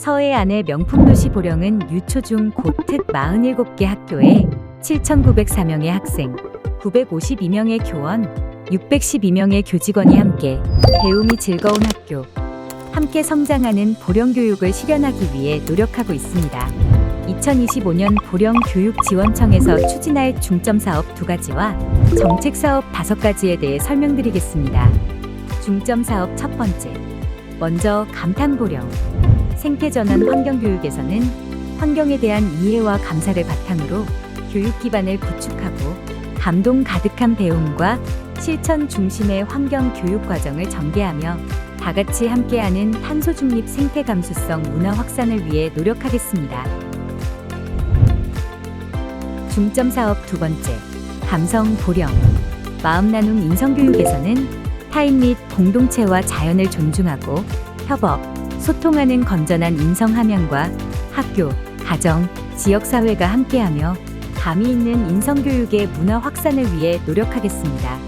서해 안의 명품 도시 보령은 유초중 고특 47개 학교에 7,904명의 학생, 952명의 교원, 612명의 교직원이 함께 배움이 즐거운 학교, 함께 성장하는 보령 교육을 실현하기 위해 노력하고 있습니다. 2025년 보령 교육지원청에서 추진할 중점 사업 두 가지와 정책 사업 다섯 가지에 대해 설명드리겠습니다. 중점 사업 첫 번째. 먼저 감탄 보령. 생태 전환 환경 교육에서는 환경에 대한 이해와 감사를 바탕으로 교육 기반을 구축하고 감동 가득한 배움과 실천 중심의 환경 교육 과정을 전개하며 다 같이 함께하는 탄소 중립 생태 감수성 문화 확산을 위해 노력하겠습니다. 중점 사업 두 번째, 감성 보령. 마음 나눔 인성 교육에서는 타인 및 공동체와 자연을 존중하고 협업, 소통하는 건전한 인성 함양과 학교, 가정, 지역 사회가 함께하며 감이 있는 인성 교육의 문화 확산을 위해 노력하겠습니다.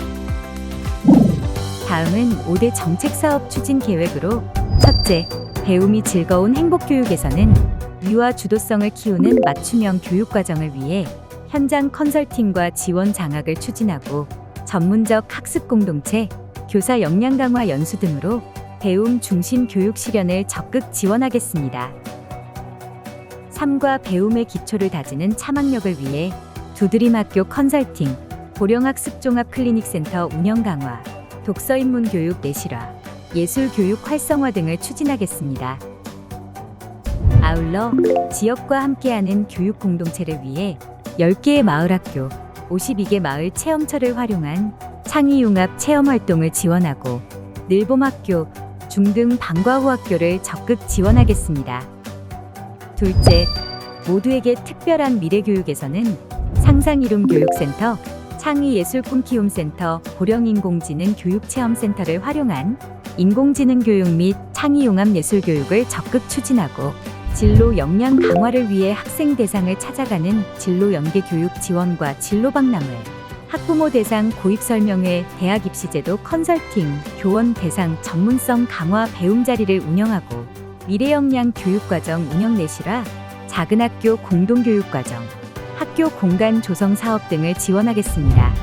다음은 5대 정책 사업 추진 계획으로 첫째, 배움이 즐거운 행복 교육에서는 유아 주도성을 키우는 맞춤형 교육 과정을 위해 현장 컨설팅과 지원 장학을 추진하고 전문적 학습 공동체, 교사 역량 강화 연수 등으로 배움 중심 교육 실현을 적극 지원하겠습니다. 삶과 배움의 기초를 다지는 참학력을 위해 두드림 학교 컨설팅, 보령학습 종합 클리닉 센터 운영 강화, 독서 입문 교육 내실화, 예술 교육 활성화 등을 추진하겠습니다. 아울러 지역과 함께하는 교육 공동체를 위해 10개의 마을 학교, 52개 마을 체험처를 활용한 창의융합 체험 활동을 지원하고 늘봄학교, 중등 방과후 학교를 적극 지원하겠습니다. 둘째, 모두에게 특별한 미래교육에서는 상상이룸 교육센터, 창의예술꿈 키움센터, 보령인공지능 교육체험센터를 활용한 인공지능 교육 및 창의융합 예술교육을 적극 추진하고 진로 역량 강화를 위해 학생 대상을 찾아가는 진로 연계 교육 지원과 진로 박람회, 학부모 대상 고입 설명회, 대학 입시제도 컨설팅, 교원 대상 전문성 강화 배움 자리를 운영하고 미래 역량 교육과정 운영 내실화, 작은 학교 공동 교육과정, 학교 공간 조성 사업 등을 지원하겠습니다.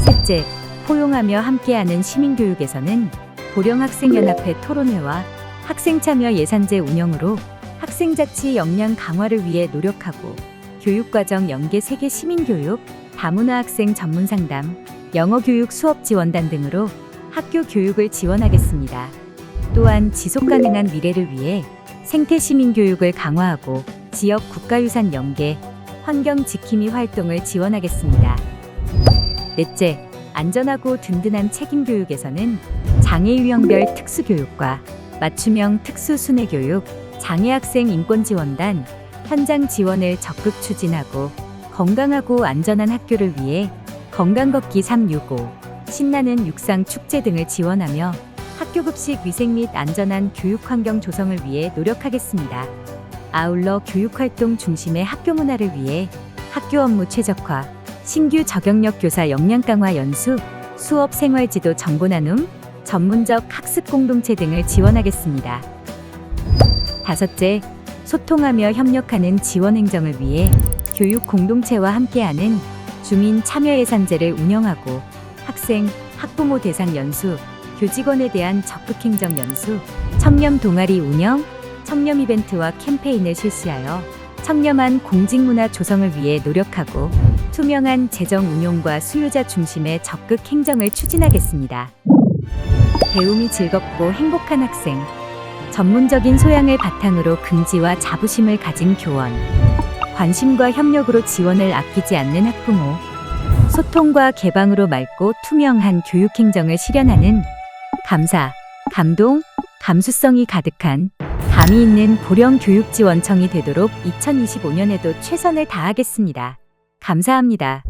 셋째, 포용하며 함께하는 시민교육에서는 보령학생연합회 토론회와 학생참여 예산제 운영으로 학생자치 역량 강화를 위해 노력하고 교육과정 연계 세계 시민교육, 다문화 학생 전문 상담, 영어 교육 수업 지원단 등으로 학교 교육을 지원하겠습니다. 또한 지속 가능한 미래를 위해 생태 시민 교육을 강화하고 지역 국가유산 연계, 환경 지킴이 활동을 지원하겠습니다. 넷째, 안전하고 든든한 책임 교육에서는 장애 유형별 특수 교육과 맞춤형 특수 순회 교육, 장애 학생 인권 지원단, 현장 지원을 적극 추진하고 건강하고 안전한 학교를 위해 건강 걷기 365, 신나는 육상 축제 등을 지원하며 학교 급식 위생 및 안전한 교육 환경 조성을 위해 노력하겠습니다. 아울러 교육 활동 중심의 학교 문화를 위해 학교 업무 최적화, 신규 저경력 교사 역량 강화 연수, 수업 생활 지도 정보 나눔, 전문적 학습 공동체 등을 지원하겠습니다. 다섯째, 소통하며 협력하는 지원 행정을 위해 교육 공동체와 함께하는 주민 참여 예산제를 운영하고 학생, 학부모 대상 연수, 교직원에 대한 적극 행정 연수, 청렴 동아리 운영, 청렴 이벤트와 캠페인을 실시하여 청렴한 공직문화 조성을 위해 노력하고 투명한 재정 운용과 수요자 중심의 적극 행정을 추진하겠습니다. 배움이 즐겁고 행복한 학생, 전문적인 소양을 바탕으로 긍지와 자부심을 가진 교원, 관심과 협력으로 지원을 아끼지 않는 학부모, 소통과 개방으로 맑고 투명한 교육 행정을 실현하는 감사, 감동, 감수성이 가득한 감이 있는 보령 교육지원청이 되도록 2025년에도 최선을 다하겠습니다. 감사합니다.